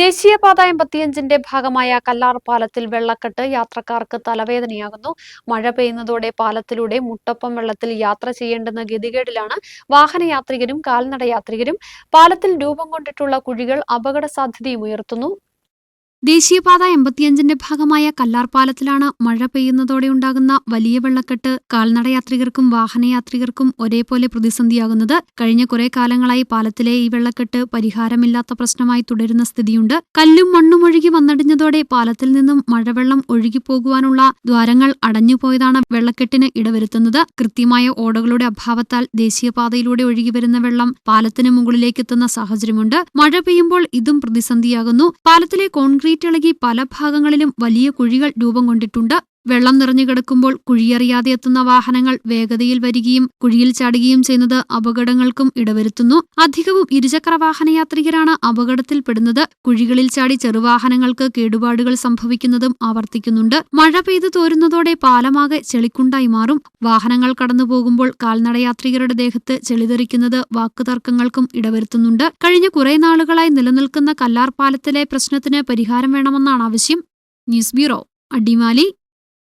ദേശീയപാത എൺപത്തിയഞ്ചിന്റെ ഭാഗമായ കല്ലാർ പാലത്തിൽ വെള്ളക്കെട്ട് യാത്രക്കാർക്ക് തലവേദനയാകുന്നു. മഴ പെയ്യുന്നതോടെ പാലത്തിലൂടെ മുട്ടപ്പം വെള്ളത്തിൽ യാത്ര ചെയ്യേണ്ടെന്ന ഗതികേടിലാണ് വാഹനയാത്രികരും കാൽനട യാത്രികരും. പാലത്തിൽ രൂപം കൊണ്ടിട്ടുള്ള കുഴികൾ അപകട സാധ്യതയും ഉയർത്തുന്നു. ദേശീയപാത എൺപത്തിയഞ്ചിന്റെ ഭാഗമായ കല്ലാർ പാലത്തിലാണ് മഴ പെയ്യുന്നതോടെ ഉണ്ടാകുന്ന വലിയ വെള്ളക്കെട്ട്. കാൽനടയാത്രികർക്കും വാഹനയാത്രികർക്കും ഒരേപോലെ പ്രതിസന്ധിയാകുന്നത്. കഴിഞ്ഞ കുറെ കാലങ്ങളായി പാലത്തിലെ ഈ വെള്ളക്കെട്ട് പരിഹാരമില്ലാത്ത പ്രശ്നമായി തുടരുന്ന സ്ഥിതിയുണ്ട്. കല്ലും മണ്ണും ഒഴുകി വന്നടിഞ്ഞതോടെ പാലത്തിൽ നിന്നും മഴവെള്ളം ഒഴുകിപ്പോകുവാനുള്ള ദ്വാരങ്ങൾ അടഞ്ഞുപോയതാണ് വെള്ളക്കെട്ടിന് ഇടവരുത്തുന്നത്. കൃത്യമായ ഓടകളുടെ അഭാവത്താൽ ദേശീയപാതയിലൂടെ ഒഴുകിവരുന്ന വെള്ളം പാലത്തിന് മുകളിലേക്കെത്തുന്ന സാഹചര്യമുണ്ട്. മഴ പെയ്യുമ്പോൾ ഇതും പ്രതിസന്ധിയാകുന്നു. പാലത്തിലെ കോൺക്രീറ്റ് ഇളകി പല ഭാഗങ്ങളിലും വലിയ കുഴികൾ രൂപം കൊണ്ടിട്ടുണ്ട്. വെള്ളം നിറഞ്ഞു കിടക്കുമ്പോൾ കുഴിയറിയാതെ എത്തുന്ന വാഹനങ്ങൾ വേഗതയിൽ വരികയും കുഴിയിൽ ചാടുകയും ചെയ്യുന്നത് അപകടങ്ങൾക്കും ഇടവരുത്തുന്നു. അധികവും ഇരുചക്ര വാഹനയാത്രികരാണ് അപകടത്തിൽപ്പെടുന്നത്. കുഴികളിൽ ചാടി ചെറുവാഹനങ്ങൾക്ക് കേടുപാടുകൾ സംഭവിക്കുന്നതും ആവർത്തിക്കുന്നുണ്ട്. മഴ പെയ്തു തോരുന്നതോടെ പാലമാകെ ചെളിക്കുണ്ടായി മാറും. വാഹനങ്ങൾ കടന്നുപോകുമ്പോൾ കാൽനടയാത്രികരുടെ ദേഹത്ത് ചെളിതെറിക്കുന്നത് വാക്കുതർക്കങ്ങൾക്കും ഇടവരുത്തുന്നുണ്ട്. കഴിഞ്ഞ കുറെ നാളുകളായി നിലനിൽക്കുന്ന കല്ലാർ പാലത്തിലെ പ്രശ്നത്തിന് പരിഹാരം വേണമെന്നാണ് ആവശ്യം. News bureau Adimali.